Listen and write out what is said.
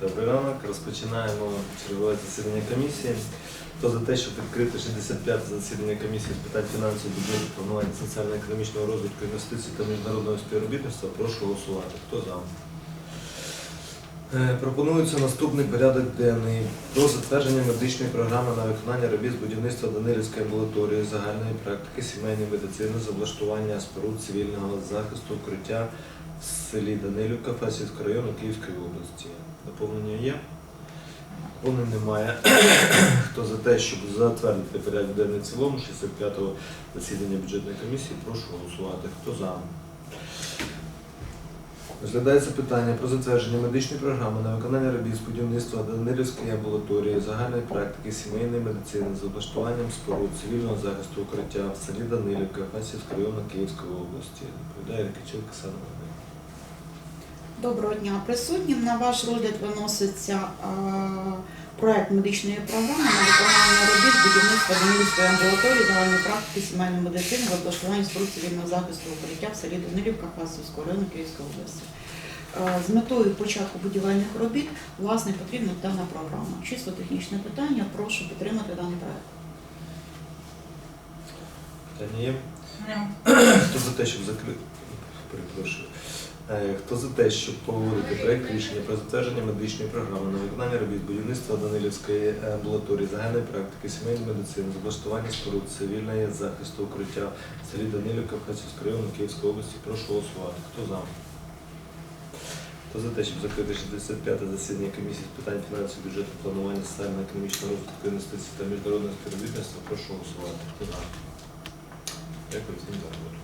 Добрий ранок. Розпочинаємо чергове засідання комісії. Хто за те, щоб відкрити 65 засідання комісії з питань фінансів, бюджету, планування соціально-економічного розвитку, інвестицій та міжнародного співробітництва, прошу голосувати. Хто за? Е, Пропонується наступний порядок денний про затвердження медичної програми на виконання робіт з будівництва Данилівської амбулаторії загальної практики сімейної медицини з облаштування споруд цивільного захисту укриття в селі Данилівка Фасівського району Київської області. Доповнення є? Доповнень немає. Хто за те, щоб затвердити порядок денний цілому 65-го засідання бюджетної комісії, прошу голосувати. Хто за? Розглядається питання про затвердження медичної програми на виконання робіт з будівництва Данилівської амбулаторії загальної практики сімейної медицини з облаштуванням споруд цивільного захисту укриття в селі Данилівка Фасівського району Київської області. Рикичук Оксана Володимирівна. Доброго дня присутнім. На ваш розгляд виноситься е, проект медичної програми на виконання робіт будівництва Данилівської амбулаторії загальної практики сімейної медицини в облаштуванні споруд цивільного захисту укриття в селі Данилівка Фасівського району Київської області. Е, З метою початку будівельних робіт власне потрібна дана програма. Чисто технічне питання. Прошу підтримати даний проект. Питання є? Хто за те, щоб закрити? Перепрошую. Е, Хто за те, щоб погодити проект рішення про затвердження медичної програми на виконання робіт будівництва Данилівської амбулаторії загальної практики сімейної медицини облаштування споруд цивільної захисту укриття в селі Данилівка Фасівського району Київської області, прошу голосувати. Хто за? Хто за те, щоб закрити 65-те засідання комісії з питань фінансів, бюджету, планування соціально-економічного розвитку інвестицій та міжнародного співробітництва, прошу голосувати. Хто за? Дякую всім за роботу.